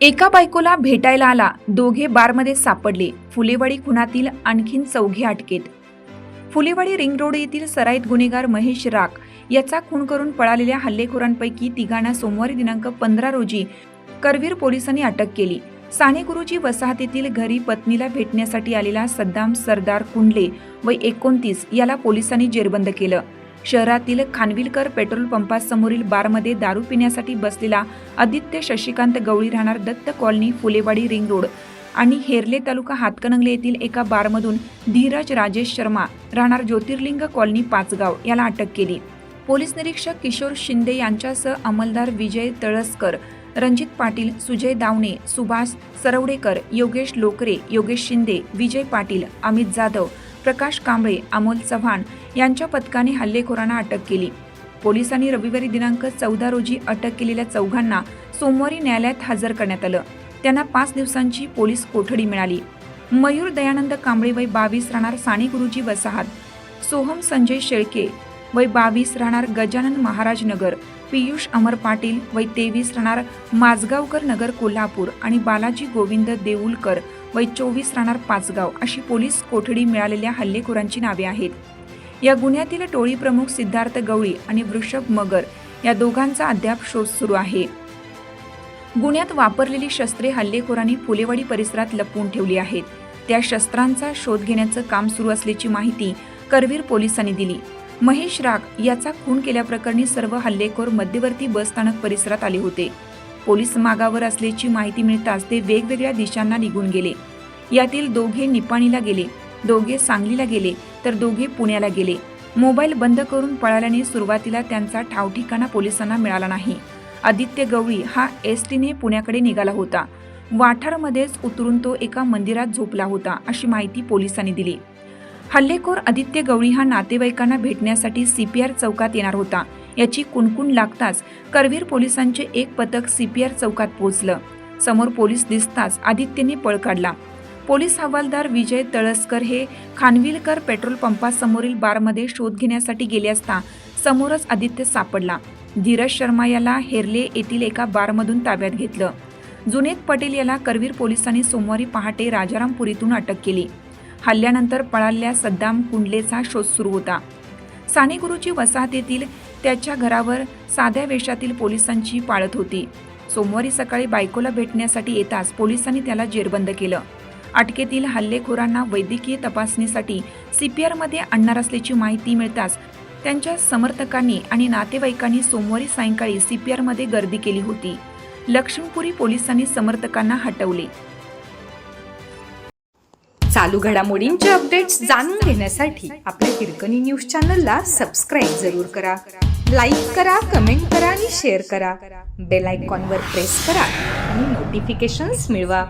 एका बायकोला भेटायला आला दोघे बारमध्ये सापडले. फुलेवाडी खुनातील आणखीन चौघे अटकेत. फुलेवाडी रिंग रोड येथील सराईत गुन्हेगार महेश राख याचा खून करून पळालेल्या हल्लेखोरांपैकी तिघांना सोमवारी दिनांक पंधरा रोजी करवीर पोलिसांनी अटक केली. सानेगुरुजी वसाहतीतील घरी पत्नीला भेटण्यासाठी आलेला सद्दाम सरदार कुंडले व एकोणतीस याला पोलिसांनी जेरबंद केलं. शहरातील खानविलकर पेट्रोल पंपासमोरील बारमध्ये दारू पिण्यासाठी बसलेला आदित्य शशिकांत गवळी राहणार Datta colony Phulewadi ring road. आणि हेरले तालुका हातकणंगले येथील एका बारमधून धीरज राजेश शर्मा राहणार ज्योतिर्लिंग कॉलनी पाचगाव याला अटक केली. पोलीस निरीक्षक किशोर शिंदे यांच्यासह अंमलदार विजय तळसकर रणजित पाटील सुजय दावणे सुभाष सरवडेकर योगेश लोकरे योगेश शिंदे विजय पाटील अमित जाधव प्रकाश कांबळे अमोल चव्हाण यांच्या पथकाने हल्लेखोरांना अटक केली. पोलिसांनी रविवारी दिनांक चौदा रोजी अटक केलेल्या चौघांना सोमवारी न्यायालयात हजर करण्यात आलं. त्यांना पाच दिवसांची पोलीस कोठडी मिळाली. मयूर दयानंद कांबळे वय बावीस राहणार साने गुरुजी वसाहत. सोहम संजय शेळके वय बावीस राहणार गजानन महाराज नगर. पियुष अमर पाटील वय तेवीस राहणार माजगावकर नगर कोल्हापूर आणि बालाजी गोविंद देऊलकर वय चोवीस राहणार पाचगाव अशी पोलीस कोठडी मिळालेल्या हल्लेखोरांची नावे आहेत. या गुन्ह्यातील टोळी प्रमुख सिद्धार्थ गवळी आणि वृषभ मगर या दोघांचा अद्याप शोध सुरू आहे. गुन्ह्यात वापरलेली शस्त्रे हल्लेखोरांनी फुलेवाडी परिसरात लपवून ठेवली आहेत. त्या शस्त्रांचा शोध घेण्याचं काम सुरू असल्याची माहिती करवीर पोलिसांनी दिली. महेश राग याचा खून केल्याप्रकरणी सर्व हल्लेखोर मध्यवर्ती बसस्थानक परिसरात आले होते. पोलीस मागावर असल्याची माहिती मिळताच ते वेगवेगळ्या दिशांना निघून गेले. यातील दोघे निपाणीला गेले दोघे सांगलीला गेले तर दोघे पुण्याला गेले. मोबाईल बंद करून पळाल्याने सुरुवातीला त्यांचा ठावठिकाणा पोलिसांना मिळाला नाही. आदित्य गवळी हा एस टीने पुण्याकडे निघाला होता. वाठारमध्येच उतरून तो एका मंदिरात झोपला होता अशी माहिती पोलिसांनी दिली. हल्लेखोर आदित्य गवळी हा नातेवाईकांना भेटण्यासाठी सीपीआर चौकात येणार होता. याची कुणकुण लागताच करवीर पोलिसांचे एक पथक सीपीआर चौकात पोहोचलं. समोर पोलीस दिसताच आदित्यने पळ काढला. पोलीस हवालदार विजय तळसकर हे खानविलकर पेट्रोल पंपासमोरील बारमध्ये शोध घेण्यासाठी गेले असता समोरच आदित्य सापडला. धीरज शर्मा याला हेरले येथील एका बारमधून ताब्यात घेतलं. जुनेद पटेल याला करवीर पोलिसांनी सोमवारी पहाटे राजारामपुरीतून अटक केली. हल्ल्यानंतर पळालेल्या सद्दाम कुंडलेचा शोध सुरू होता. सानेगुरुची वसाहतीतील त्याच्या घरावर साध्या वेशातील पोलिसांची पाळत होती. सोमवारी सकाळी बायकोला भेटण्यासाठी येताच पोलिसांनी त्याला जेरबंद केलं. अटकेतील हल्लेखोरांना वैद्यकीय तपासणीसाठी सीपीआरमध्ये आणणार असल्याची माहिती मिळताच त्यांच्या समर्थकांनी आणि नातेवाईकांनी सोमवारी सायंकाळी सीपीआरमध्ये गर्दी केली होती. लक्ष्मीपुरी पोलिसांनी समर्थकांना हटवले. चालू घडामोडींचे अपडेट्स जाणून घेण्यासाठी आपल्या हिरकणी न्यूज चॅनलला सबस्क्राईब जरूर करा. लाईक करा कमेंट करा आणि शेअर करा. बेल आयकॉनवर प्रेस करा आणि नोटिफिकेशन्स मिळवा.